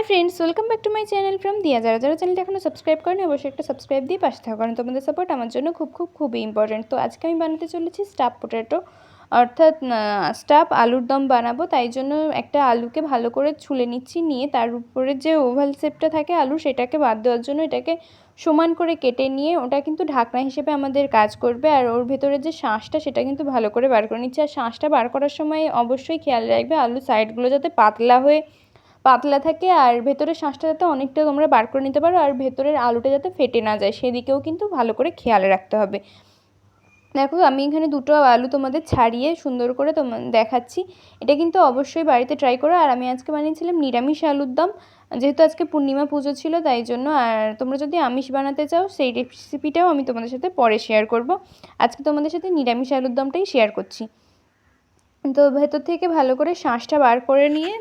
Hi friends, welcome back to my channel from Diya. যারা যারা চ্যানেলটা এখনও সাবস্ক্রাইব করেনি, অবশ্যই একটা সাবস্ক্রাইব দিয়ে পাশে থাকা, কারণ তোমাদের সাপোর্ট আমার জন্য খুব খুব, খুবই ইম্পর্টেন্ট তো আজকে আমি বানাতে চলেছি স্টাফ পোটেটো অর্থাৎ স্টাফ আলুর দম বানাবো। তাই জন্য একটা আলুকে ভালো করে ছুলে নিচ্ছি, নিয়ে তার উপরে যে ওভাল শেপটা থাকে আলু, সেটাকে বাদ দেওয়ার জন্য এটাকে সমান করে কেটে নিয়ে ওটা কিন্তু ঢাকনা হিসেবে আমাদের কাজ করবে। আর ওর ভেতরে যে শাঁসটা, সেটা কিন্তু ভালো করে বার করে নিচ্ছে। আর শাঁসটা বার করার সময় অবশ্যই খেয়াল রাখবে, আলুর সাইডগুলো যাতে পাতলা হয়ে পাতলা থাকে আর ভেতরের শাঁসটা যাতে অনেকটা তোমরা বার করে নিতে পারো আর ভেতরের আলুটা যাতে ফেটে না যায়, সেদিকেও কিন্তু ভালো করে খেয়াল রাখতে হবে। দেখো, আমি এখানে দুটো আলু তোমাদের ছাড়িয়ে সুন্দর করে তোমার দেখাচ্ছি। এটা কিন্তু অবশ্যই বাড়িতে ট্রাই করো। আর আমি আজকে বানিয়েছিলাম নিরামিষ আলুর দম। যেহেতু আজকে পূর্ণিমা পুজো ছিল, তাই জন্য আর তোমরা যদি আমিষ বানাতে চাও, সেই রেসিপিটাও আমি তোমাদের সাথে পরে শেয়ার করব। আজকে তোমাদের সাথে নিরামিষ আলুর দমটাই শেয়ার করছি। তো ভেতর থেকে ভালো করে শাঁসটা বার করে নিয়ে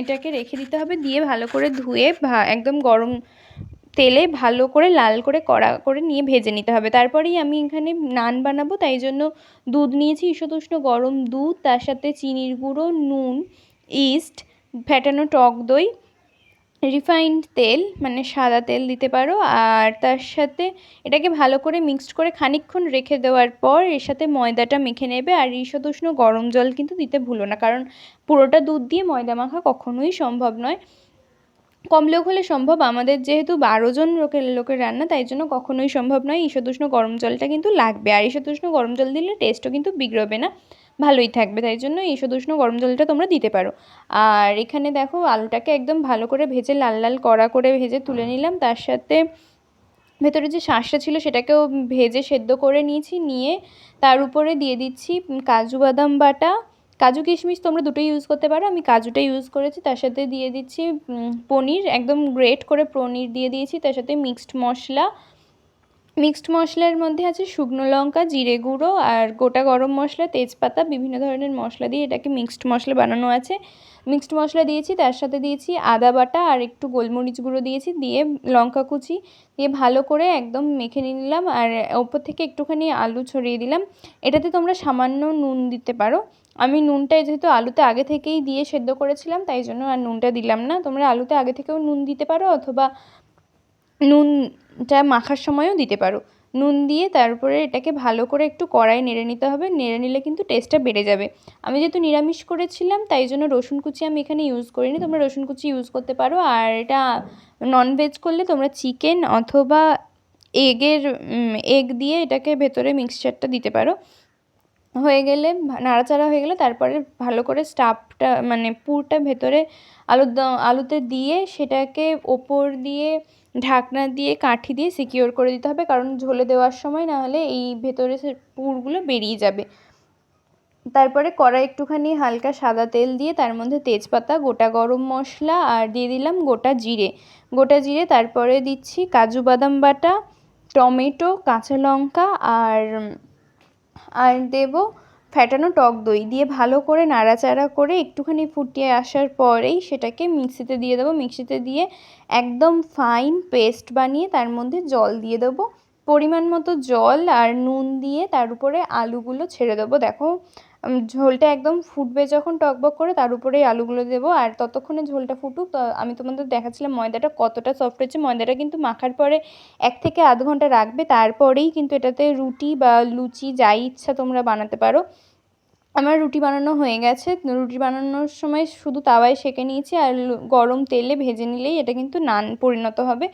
এটাকে রেখে দিতে হবে, দিয়ে ভালো করে ধুয়ে একদম গরম তেলে ভালো করে লাল করে কড়া করে নিয়ে ভেজে নিতে হবে। তারপরেই আমি এখানে নান বানাবো, তাই জন্য দুধ নিয়েছি, ঈষদুষ্ণ গরম দুধ, তার সাথে চিনির গুঁড়ো, নুন, ইস্ট ফ্যাটানো টক দই রিফাইন্ড তেল মানে সাদা তেল দিতে পারো। আর তার সাথে এটাকে ভালো করে মিক্সড করে খানিকক্ষণ রেখে দেওয়ার পর এর সাথে ময়দাটা মেখে নেবে। আর ঈষদুষ্ণ গরম জল কিন্তু দিতে ভুলো না, কারণ পুরোটা দুধ দিয়ে ময়দা মাখা কখনোই সম্ভব নয়। কম লোক হলে সম্ভব, আমাদের যেহেতু বারো জন লোকের লোকের রান্না, তাই জন্য কখনোই সম্ভব নয় ঈষদুষ্ণ গরম জলটা কিন্তু লাগবে। আর ঈষদুষ্ণ গরম জল দিলে টেস্টও কিন্তু বিগড়বে না। ভালোই থাকবে, তাই জন্য ঈষদুষ্ণ গরম জলটা তোমরা দিতে পারো। আর এখানে দেখো আলুটাকে একদম ভালো করে ভেজে লাল লাল কড়া করে ভেজে তুলে নিলাম। তার সাথে ভেতরে যে শাঁসটা ছিল সেটাকেও ভেজে সেদ্ধ করে নিয়েছি, নিয়ে তার উপরে দিয়ে দিচ্ছি কাজু বাদাম বাটা। কাজু কিশমিশ তোমরা দুটোই ইউজ করতে পারো, আমি কাজুটা ইউজ করেছি। তার সাথে দিয়ে দিচ্ছি পনির, একদম গ্রেট করে পনির দিয়ে দিয়েছি। তার সাথে মিক্সড মশলা মিক্সড মশলার মধ্যে আছে শুকনো লঙ্কা, জিরে গুঁড়ো আর গোটা গরম মশলা, তেজপাতা, বিভিন্ন ধরনের মশলা দিয়ে এটাকে মিক্সড মশলা বানানো আছে। মিক্সড মশলা দিয়েছি, তার সাথে দিয়েছি আদা বাটা আর একটু গোলমরিচ গুঁড়ো দিয়েছি, দিয়ে লঙ্কা কুচি দিয়ে ভালো করে একদম মেখে নিয়ে নিলাম আর ওপর থেকে একটুখানি আলু ছড়িয়ে দিলাম। এটাতে তোমরা সামান্য নুন দিতে পারো। আমি নুনটা যেহেতু আলুতে আগে থেকেই দিয়ে সেদ্ধ করেছিলাম, তাই জন্য আর নুনটা দিলাম না। তোমরা আলুতে আগে থেকেও নুন দিতে পারো অথবা নুনটা মাখার সময়ও দিতে পারো। নুন দিয়ে তারপরে এটাকে ভালো করে একটু কড়াই নেড়ে নিতে হবে। নেড়ে নিলে কিন্তু টেস্টটা বেড়ে যাবে। আমি যেহেতু নিরামিষ করেছিলাম, তাই জন্য রসুন কুচি আমি এখানে ইউজ করিনি। তোমরা রসুন কুচি ইউজ করতে পারো। আর এটা ননভেজ করলে তোমরা চিকেন অথবা এগের এগ দিয়ে এটাকে ভেতরে মিক্সচারটা দিতে পারো। হয়ে গেলে, নাড়াচাড়া হয়ে গেলে তারপরে ভালো করে স্টাফটা মানে পুরটা ভেতরে আলুর আলুতে দিয়ে সেটাকে ওপর দিয়ে ঢাকনা দিয়ে কাঠি দিয়ে সিকিওর করে দিতে হবে। কারণ ঝোলে দেওয়ার সময় না হলে এই ভেতরে পুরগুলো বেরিয়ে যাবে। তারপরে কড়াই একটুখানি হালকা সাদা তেল দিয়ে তার মধ্যে তেজপাতা, গোটা গরম মশলা আর দিয়ে দিলাম গোটা জিরে। গোটা জিরে তারপরে দিচ্ছি কাজু বাদাম বাটা, টমেটো, কাঁচা লঙ্কা আর আর দেব ফ্যাটানো টক দই দিয়ে ভালো করে নাড়াচাড়া করে একটুখানি ফুটিয়ে আসার পরেই সেটাকে মিক্সিতে দিয়ে দেবো। মিক্সিতে দিয়ে একদম ফাইন পেস্ট বানিয়ে তার মধ্যে জল দিয়ে দেবো। পরিমাণ মতো জল আর নুন দিয়ে তার উপরে আলুগুলো ছেড়ে দেবো। দেখো ঝোলটা একদম ফুটবে যখন টকবক করে, তার উপরেই আলুগুলো দেবো। আর ততক্ষণে ঝোলটা ফুটুক আমি তোমাদের দেখাচ্ছিলাম ময়দাটা কতটা সফট হয়েছে। ময়দাটা কিন্তু মাখার পরে এক থেকে আধ ঘণ্টা রাখবে। তারপরেই কিন্তু এটাতে রুটি বা লুচি যাই ইচ্ছা তোমরা বানাতে পারো। আমার রুটি বানানো হয়ে গেছে। রুটি বানানোর সময় শুধু তাওয়ায় সেঁকে নিয়েছি আর গরম তেলে ভেজে নিলেই এটা কিন্তু নান পরিণত হবে।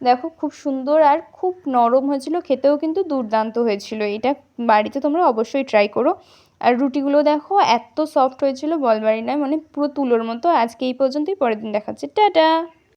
দেখো খুব সুন্দর আর খুব নরম হয়েছিল। খেতেও কিন্তু দুর্দান্ত হয়েছিল। এটা বাড়িতে তোমরা অবশ্যই ট্রাই করো। আর রুটিগুলো দেখো, এত সফট হয়েছিল, বলবারই নয় মানে পুরো তুলোর মতো। আজকে এই পর্যন্তই, পরের দিন দেখাচ্ছে। টাটা!